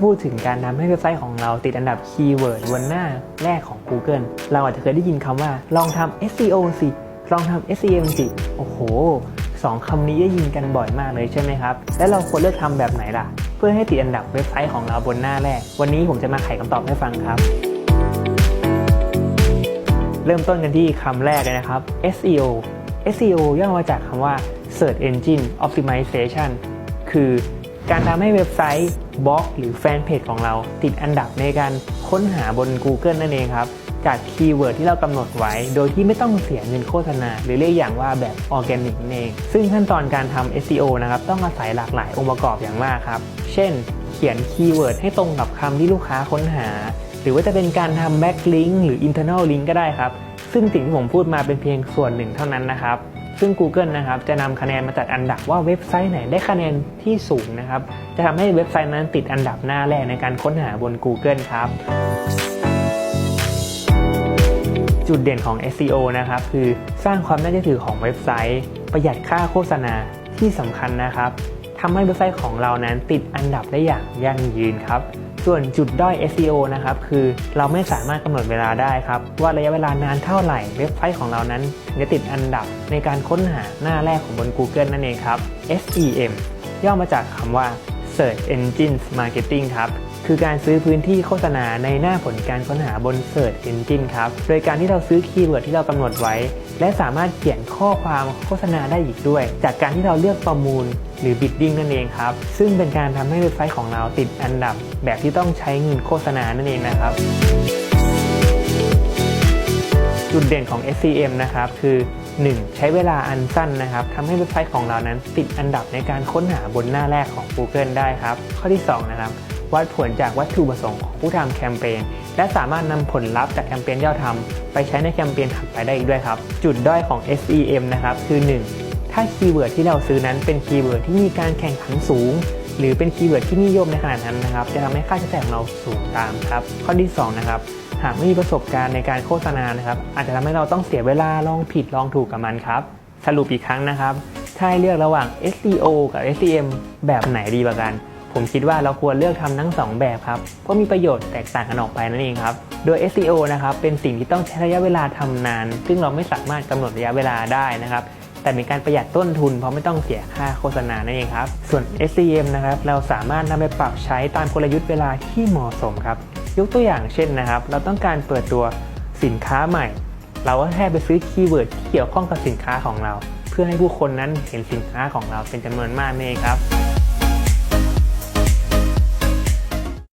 พูดถึงการทำให้เว็บไซต์ของเราติดอันดับคีย์เวิร์ดบนหน้าแรกของ Google เราอาจจะเคยได้ยินคำว่า ลองทำ SEO สิ ลองทำ SEM สิ โอ้โหสองคำนี้ได้ยินกันบ่อยมากเลยใช่ไหมครับ แล้วเราควรเลือกทำแบบไหนล่ะ เพื่อให้ติดอันดับเว็บไซต์ของเราบนหน้าแรก วันนี้ผมจะมาไขคำตอบให้ฟังครับ เริ่มต้นกันที่คำแรกเลยนะครับ SEO SEO ย่อมาจากคำว่า Search Engine Optimization คือ การทำให้เว็บไซต์บล็อกหรือแฟนเพจของเราติดอันดับในการค้นหาบน Google นั่นเองครับ จากคีย์เวิร์ดที่เรากำหนดไว้ โดยที่ไม่ต้องเสียเงินโฆษณา หรือเรียกอย่างว่าแบบออร์แกนิกนั่นเอง ซึ่งขั้นตอนการทำ SEO นะครับต้องอาศัยหลากหลายองค์ประกอบอย่างมากครับ เช่น เขียนคีย์เวิร์ดให้ตรงกับคำที่ลูกค้าค้นหา หรือว่าจะเป็นการทำ backlink หรือ internal link ก็ได้ครับ ซึ่งสิ่งที่ผมพูดมาเป็นเพียงส่วนหนึ่งเท่านั้นนะครับ ซึ่ง Google นะครับจะนำคะแนนมาจัดอันดับว่าเว็บไซต์ไหนได้คะแนนที่สูงนะครับจะทำให้เว็บไซต์นั้นติดอันดับหน้าแรกในการค้นหาบน Google ครับจุดเด่นของ SEO นะครับคือสร้างความน่าเชื่อถือของเว็บไซต์ ประหยัดค่าโฆษณาที่สำคัญนะครับทำให้เว็บไซต์ของเรานั้นติดอันดับได้อย่างยั่งยืนครับ ส่วนจุดด้อย SEO นะครับคือเราไม่สามารถกำหนดเวลาได้ครับ ว่าระยะเวลานานเท่าไหร่เว็บไซต์ของเรานั้นถึงจะติดอันดับในการค้นหาหน้าแรกของบน Google นั่นเองครับ SEM ย่อมาจากคำว่า Search Engine Marketing ครับ คือการซื้อพื้นที่โฆษณาในหน้าผลการค้นหาบน Search Engine ครับ โดยการที่เราซื้อคีย์เวิร์ดที่เรากำหนดไว้ และสามารถเขียนข้อความโฆษณาได้อีกด้วย จากการที่เราเลือกประมูลหรือ bidding นั่นเองครับ ซึ่งเป็นการทำให้เว็บไซต์ของเราติดอันดับ แบบที่ต้องใช้เงินโฆษณานั่นเองนะครับจุดเด่นของ SCM นะครับคือ 1. ใช้เวลาอันสั้นนะครับทำให้เว็บไซต์ของเรานั้นติดอันดับในการค้นหาบนหน้าแรกของ Google ได้ครับ ข้อที่ 2 นะครับ วัดผลจากวัตถุประสงค์ของผู้ทำแคมเปญ และสามารถนำผลลัพธ์จากแคมเปญที่เราทำไปใช้ในแคมเปญถัดไปได้อีกด้วยครับ จุดด้อยของ SEM นะครับคือ 1. ถ้าคีย์เวิร์ดที่เราซื้อนั้นเป็นคีย์เวิร์ดที่มีการแข่งขันสูง หรือเป็นคีย์เวิร์ดที่นิยมในขณะนั้นนะครับ จะทำให้ค่าใช้จ่ายของเราสูงตามครับ ข้อที่ 2 นะครับหากไม่มีประสบการณ์ในการโฆษณานะครับ อาจจะทำให้เราต้องเสียเวลาลองผิดลองถูกกับมันครับ สรุปอีกครั้งนะครับถ้าให้เลือกระหว่าง SEO กับ SEM แบบไหนดีกว่ากัน ผมคิดว่าเราควรเลือกทำทั้ง 2 แบบครับ เพราะมีประโยชน์แตกต่างกันออกไปนั่นเองครับ โดย SEO นะครับเป็นสิ่งที่ต้องใช้ระยะเวลาทำนาน ซึ่งเราไม่สามารถกำหนดระยะเวลาได้นะครับแต่เป็นการประหยัดต้นทุนเพราะไม่ต้องเสียค่าโฆษณานั่นเองครับ ส่วน SEM นะครับเราสามารถนำไปปรับใช้ตามกลยุทธ์เวลาที่เหมาะสมครับ ยกตัวอย่างเช่นนะครับ เราต้องการเปิดตัวสินค้าใหม่ เราก็แค่ไปซื้อคีย์เวิร์ดที่เกี่ยวข้องกับสินค้าของเรา เพื่อให้ผู้คนนั้นเห็นสินค้าของเราเป็นจำนวนมากนั่นเองครับ